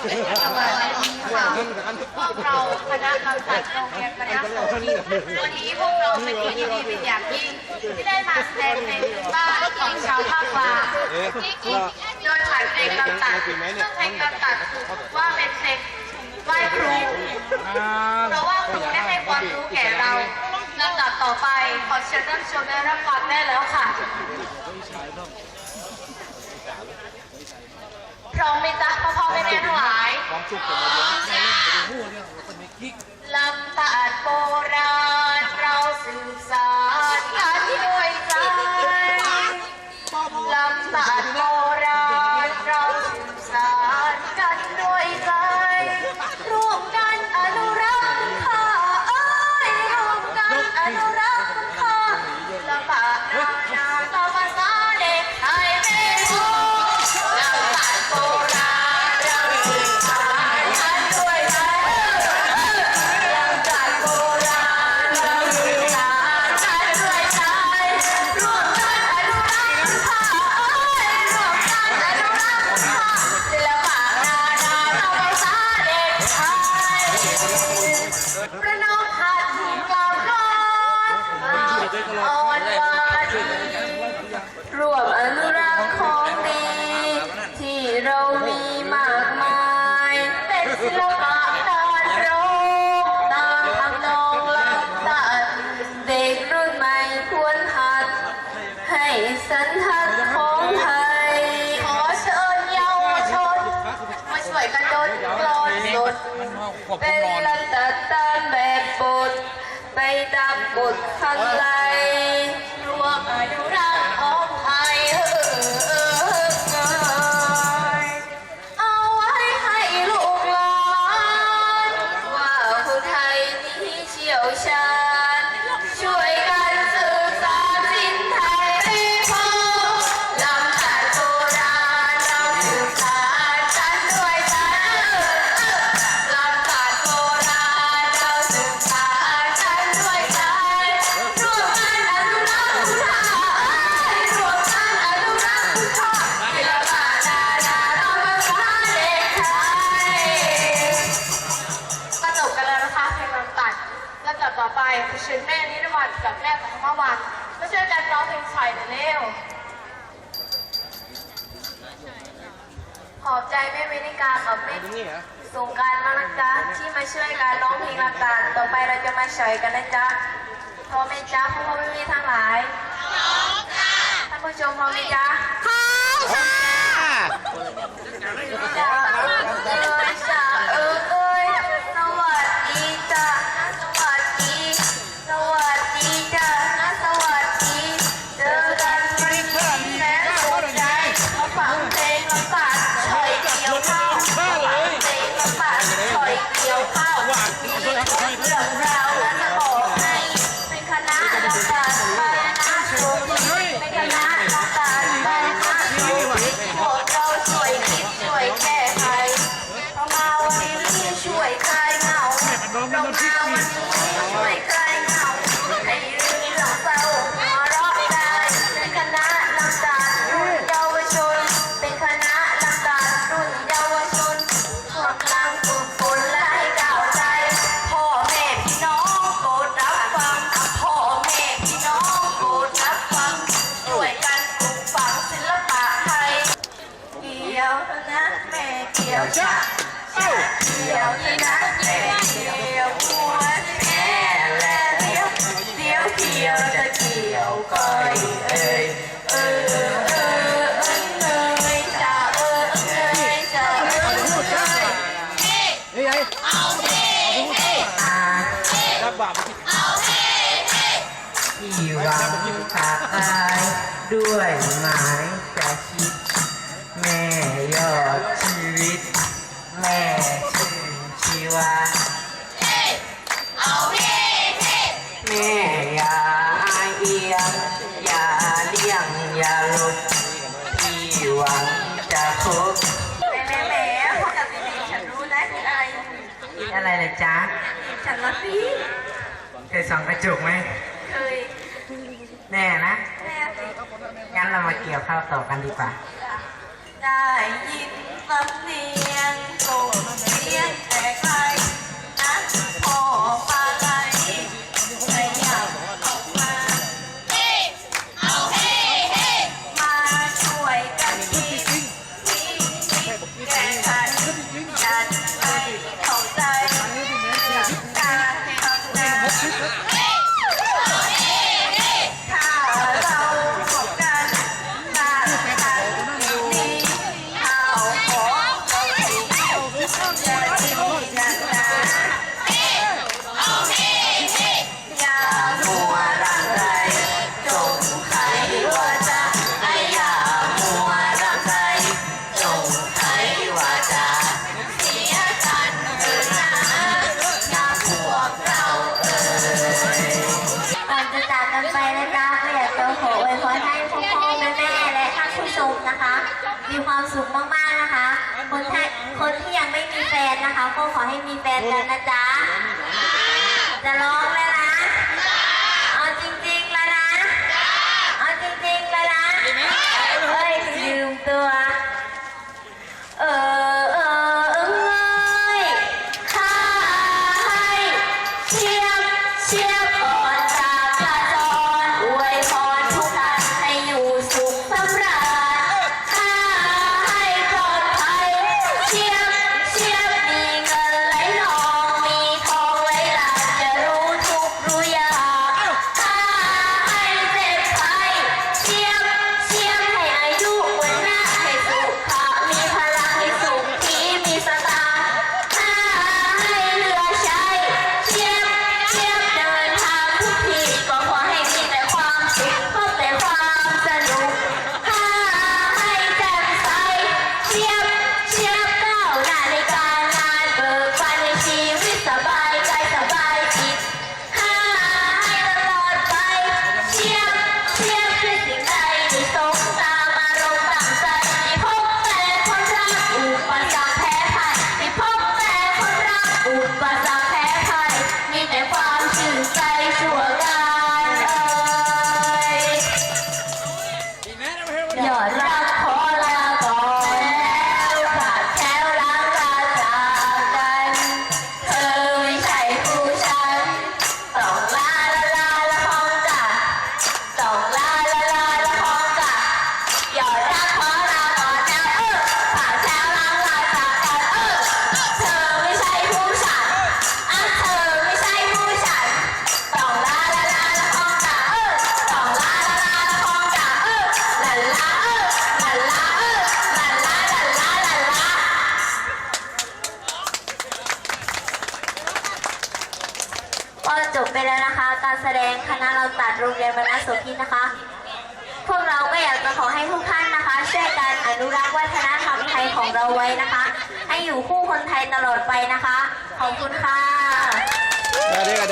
พวกเราคณะกรรมการโรงเรียนคณะโสภิตวันนี้พวกเราเป็นที่ยินดีเป็นอย่างยิ่งที่ได้มาแสดงเพลงพื้นบ้านของชาวภาคกลางโดยผ่านเพลงกำตัดซึ่งเพลงกำตัดถูกว่าเป็นเพลงไหว้ครูเพราะว่าครูได้ให้ความรู้แก่เราลำดับต่อไปขอเชิญท่านชมได้รับฟังได้แล้วค่ะพร้อมไหมจ๊ะพ่อพ่อแม่แม่ ทั้งหลายลำตัดโบ ประนมหัดกล่าวร้อนอ่อนหวานร่วมอนุรักษ์ของดีที่เรา ดเป็นลำตัดตามแบบบทไปตามกฎขันไลรวมอายุรักษ์ของไทยเออเอาไว้ให้ลูกหลานว่าคนไทยนี้เชี่ยวชาญ ไปคือเชิญแม่นิรวันกับแม่ปฐมวันมาช่วยกันร้องเพลงไทยหน่อยเร็วขอบใจแม่เวนิกากับแม่สงกรารมากนะจ๊ะที่มาช่วยการร้องเพลงลำตาลต่อไปเราจะมาเฉยกันนะจ๊ะพร้อมไหมจ๊ะพ่อพ่อแม่แม่ทั้งหลายพร้อมค่ะท่านผู้ชมพร้อมไหมจ๊ะพร้อมค่ะ ล เกี่ยวชะชะเกี่ยวนี่นะเกี่ยวหัวแม่และเดียวเดียวเกี่ยวจะเกี่ยวก้อยเอ้ยเออเออเออเอ้ยจะเออเอ้ยจะเออเอ้ยที่หวังขาดอายด้วยหมายจะคิดแม่ยอดชีวิต แม่ชื่นชีวาแม่อย่าอายเอียงอย่าเลี่ยงอย่าหลุดที่หวังจะพบแม่แม่แม่พอกับดีๆฉันรู้แล้วคืออะไรอะไรเลยจ๊ะฉันละสิเคยส่องกระจกไหมเคยแน่นะแม่สิงั้นเรามาเกี่ยวข้าวต่อกันดีกว่า ได้ยินสำเนียงโกรธเสียงแต่ใคร คะ มีความสุขมากๆนะคะ คนที่คนที่ยังไม่มีแฟนนะคะก็ขอให้มีแฟนกันนะจ๊ะ จะร้องแล้ว Upasa ก็จบไปแล้วนะคะ การแสดงคณะเราตัดโรงเรียนบรรณสุพินนะคะ พวกเราก็อยากจะขอให้ทุกท่านนะคะ ช่วยกันอนุรักษ์วัฒนธรรมไทยของเราไว้นะคะ ให้อยู่คู่คนไทยตลอดไปนะคะ ขอบคุณค่ะ